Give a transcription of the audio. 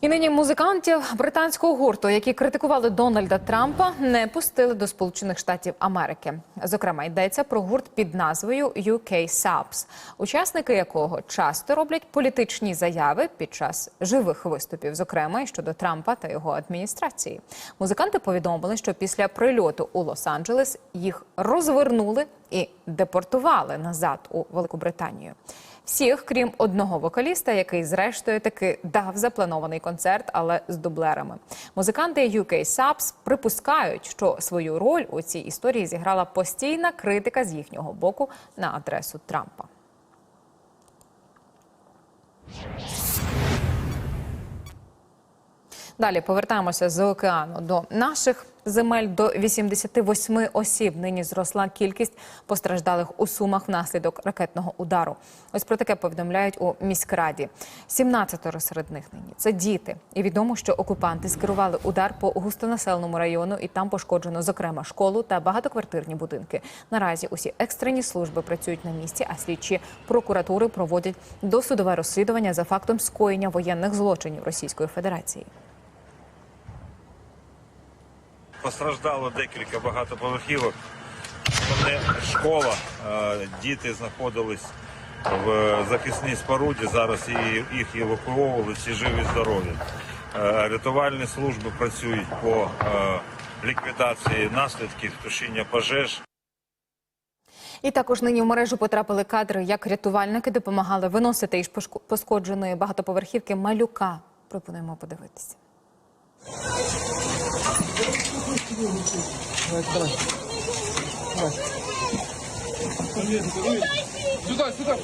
І нині музикантів британського гурту, які критикували Дональда Трампа, не пустили до Сполучених Штатів Америки. Зокрема, йдеться про гурт під назвою UK Subs, учасники якого часто роблять політичні заяви під час живих виступів, зокрема і щодо Трампа та його адміністрації. Музиканти повідомили, що після прильоту у Лос-Анджелес їх розвернули і депортували назад у Велику Британію. Всіх, крім одного вокаліста, який зрештою таки дав запланований концерт, але з дублерами. Музиканти UK Subs припускають, що свою роль у цій історії зіграла постійна критика з їхнього боку на адресу Трампа. Далі повертаємося з океану до наших земель. До 88 осіб нині зросла кількість постраждалих у сумах внаслідок ракетного удару. Ось про таке повідомляють у міськраді. 17 серед них нині це діти. І відомо, що окупанти скерували удар по густонаселеному району, і там пошкоджено зокрема школу та багатоквартирні будинки. Наразі усі екстрені служби працюють на місці, а слідчі прокуратури проводять досудове розслідування за фактом скоєння воєнних злочинів Російської Федерації. Постраждало декілька багатоповерхівок. Вони школа, е, діти знаходились в захисній споруді. Зараз їх евакуовували, всі живі, здорові. Е, Рятувальні служби працюють по е, ліквідації наслідків тушіння пожеж. І також нині в мережу потрапили кадри, як рятувальники допомагали виносити із пошкодженої багатоповерхівки малюка. Пропонуємо подивитися. Сюда, сюда.